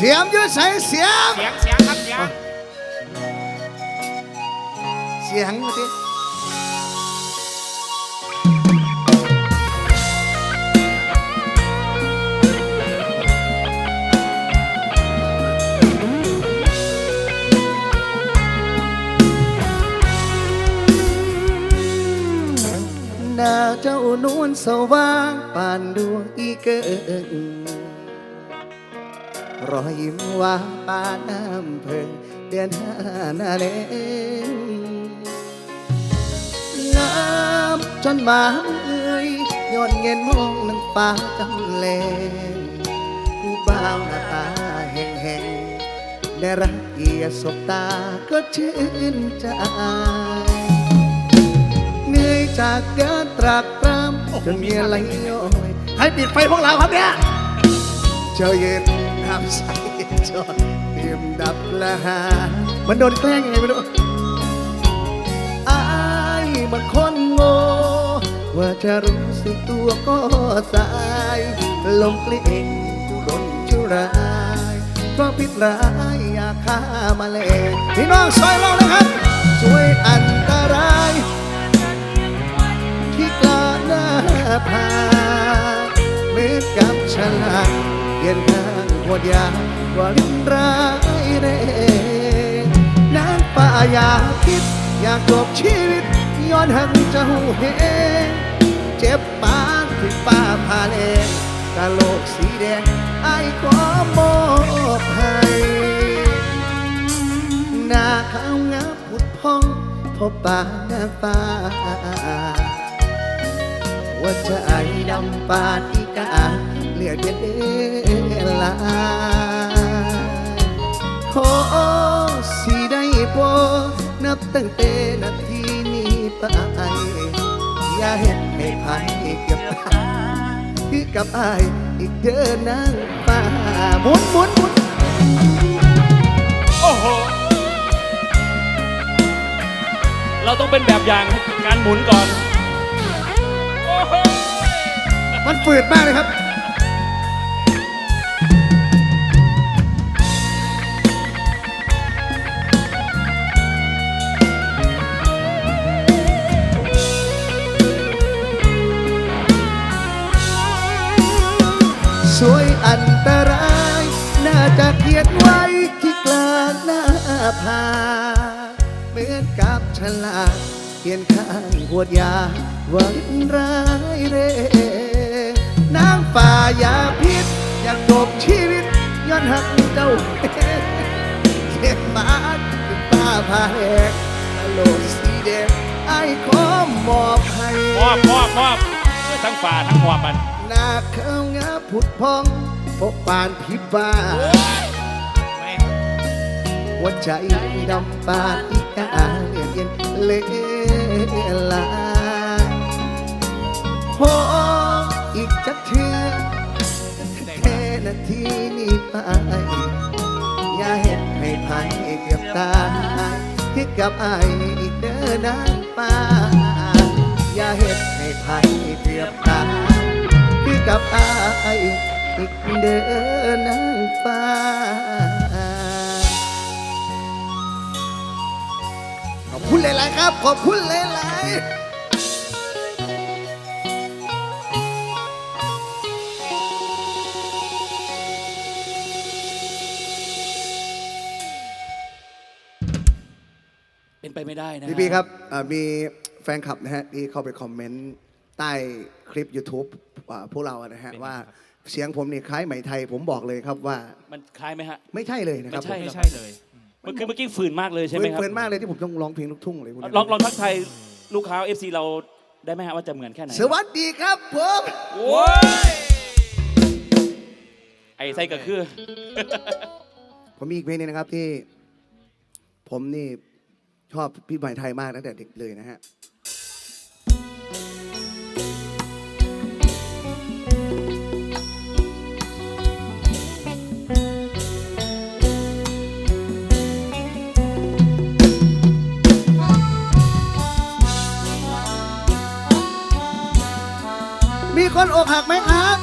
เสียมอยืดใส่เสียม เสียงเสียงครับเสียงเสียงมาดิหน้าเจ้านวลสว่างปานดวงอีเกิง รอยยิ้มหวานปานน้ำเพิงเดือนห้าหน้าแรงงามจนมาเอ่ยย้อนเงินมองนังฟ้าจำแลงผู้บ่าวหน้าตาแห้งแห้งๆได้รักเกียสบตาก็ชื่นใจเหนื่อยจากเดินตรากตรำจนมีอะไรย้อยใครปิดไฟพวกเราครับเนี่ยเจอเย็น น้ำใสจนเตรียมดับละหามันโดนแกล้งยังไงไม่รู้อายมันคนโง่ว่าจะรู้สึกตัวก็สายลมกลิ้งทุรนชุรายเพราะพิษร้ายอยากฆ่ามาเลยพี่น้องซอยเราเลยครับช่วยอันตรายที่กลางหน้าผาเหมือนกับฉลาม เย็นข้างหัวยาวาลิ้นร้ายเร่นางป่าอยากคิด อยากจบชีวิต ย้อนหักเจ้าเหงเจ็บปานที่ป้าพาเลงกะโหลกสีแดงไอ้ขอมอบให้หน้าขาวงาผุดพองพบป่าหนางฟ้าว่าจะไอ้ดำปานอีกา เลือดเย็นเอลาโอ้สีได้บ่นับตั้งแต่นาทีนี้ไปอย่าเห็นให้ภัยเก็บตายคือกับอ้ายอีกเดินนางฟ้าหมุนหมุนหมุนโอ้โหเราต้องเป็นแบบอย่างให้การหมุนก่อนโอ้โหมันฝืดมากเลยครับ จะเขียนไว้ที่กลางหน้าผาเหมือนกับฉลากเขียนข้างขวดยาว่าร้ายเร่นางป่ายาพิษ อยากจบชีวิตย้อนหักเจ้าเจ็บมาถึงป้าพาแหกตโลกสีแดงไอ้ขอมอบให้มอบมอบมอบทั้งฝ่าทั้งหอบมันนาเขางาผุดพอง พบปานพิบ้าไม่หัวใจดำปานอีกาเลือดเย็นเลลาพออีกจักเทือแค่นาทีนี้ไปอย่าเห็นให้ภัยเกือบตายคิดกับไออีกเด้อนางฟ้าอย่าเห็นให้ภัยเกือบตายคือกับไอ เด้อนางฟ้า ขอบคุณหลาย ๆ ครับ ขอบคุณหลายเป็นไปไม่ได้นะๆพี่พี่ครับเอ่อมีแฟนคลับนะฮะที่เข้าไปคอมเมนต์ใต้คลิป YouTube อ่าพวกเรานะฮะว่า เสียงผมนี่คล้ายไหมไทย ผมบอกเลยครับว่ามันคล้ายไหมฮะ ไม่ใช่เลยนะครับไม่ใช่ไม่ใช่เลยเมื่อกี้เมื่อกี้ฝืนมากเลยใช่ไหมครับเฟินมากเลยที่ผมต้องร้องเพลงลูกทุ่งเลยคุณลองลองทักทายลูกค้า FC เราได้ไหมฮะว่าจะเหมือนแค่ไหนสวัสดีครับผมโอ้ยไอ้ไส้ก็คือ ผมมีอีกเพลงหนึงนะครับที่ ผมนี่ชอบพี่ไหมไทยมากตั้งแต่เด็กเลยนะฮะ มีคนอกหักไหมครับ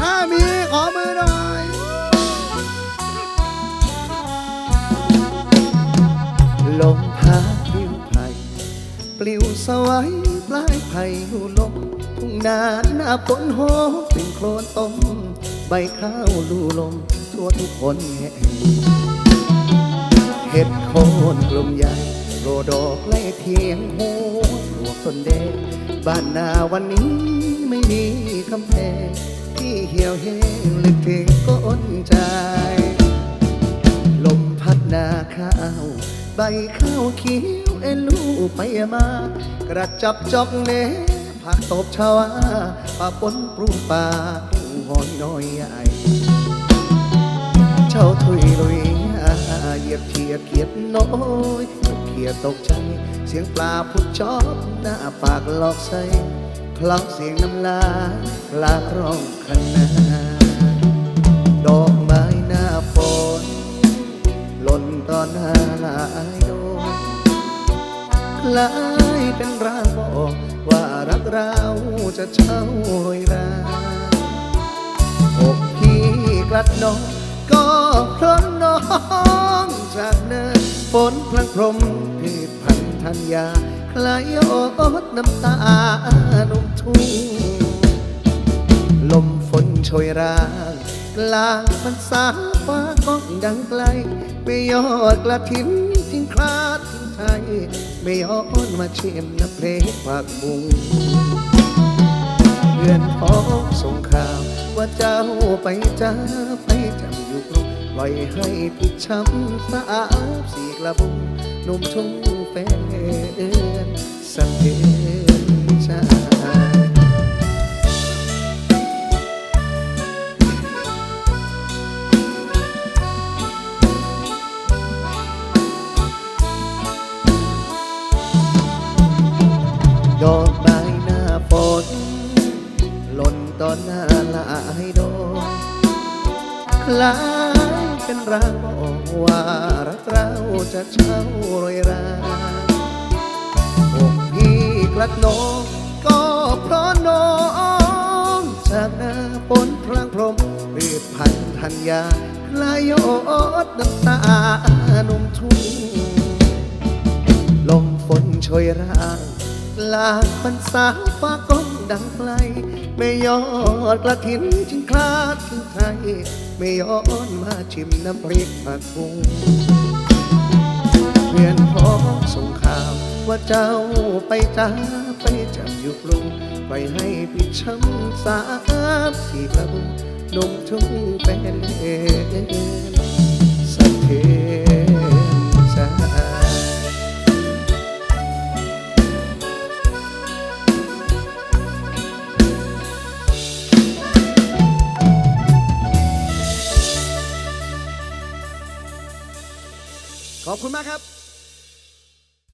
ถ้ามีขอมือหน่อย ลมพาดปลิวไพรปลิวสวายปลายไผ่หูลมทุ่งนาหน้าฝนโหมเป็นโคลนต้มใบข้าวดูลม ทั่วทุกคนแห่เห็ดโคนกลมใหญ่โรดอกไล่เทียงโหรวกต้นเดงบ้านนาวันนี้ ไม่มีคำแพงที่เหี่ยวแห้งลึกถึงก้นใจ ลมพัดนาข้าว ใบข้าวเขียวเอ็นลูไปมา กระจับจอกเนผักตบชาวาป่าปนปรุงป่าทุ่งหอนน้อยใหญ่เจ้าถุยลุยอาเหยียบเขียดเขียดน้อยเขียดตกใจ เสียงปลาพุดชอบหน้าปากหลอกใส คล้องเสียงน้ำลายปลาร้องขนาดอกไม้หน้าฝนหล่นตอนหน้าลายโดนคล้ายเป็นร่างบอกว่ารักเราจะเช่าโรยราอกพี่กลัดน้องก็เพราะน้องจากเนินฝนพลังพรมพืชพันธัญญา คลายอดน้ำตาหนุ่มทุ่งลมฝนโชยรางกลางพรรษาฟ้าก้องดังไกล ไม่ยอดกระถินทิ้งคลาดทิ้งไทย ไม่ย้อนมาเชียมน้ำเพลงปากบุงเพื่อนพ้องส่งข่าวว่าเจ้าไปจ้าไปจำอยู่กรุงปล่อยให้ผิดช้ำสาบสีกระบุงหนุ่มทุ่ง แฟนเอือนสังเกต จะเช่าโรยราอกพี่กลัดน้องก็เพราะน้องจากหน้าฝนพลางพรมเรียบพันธัญญาคลายอดน้ำตาหนุ่มทุ่งลมฝนโชยร่างลางพรรษาฟ้าก้องดังไกล ไม่ยอดกระถินจึงคลาดถึงไทย ไม่ย้อนมาชิมน้ำพริกผักบุง ว่าเจ้าไปจ้าไปจับอยู่กรุงไปให้ปิดช้ำสามสี่กระบุงนมทุ่งเป็นเอนสะเทนใจขอบคุณมากครับ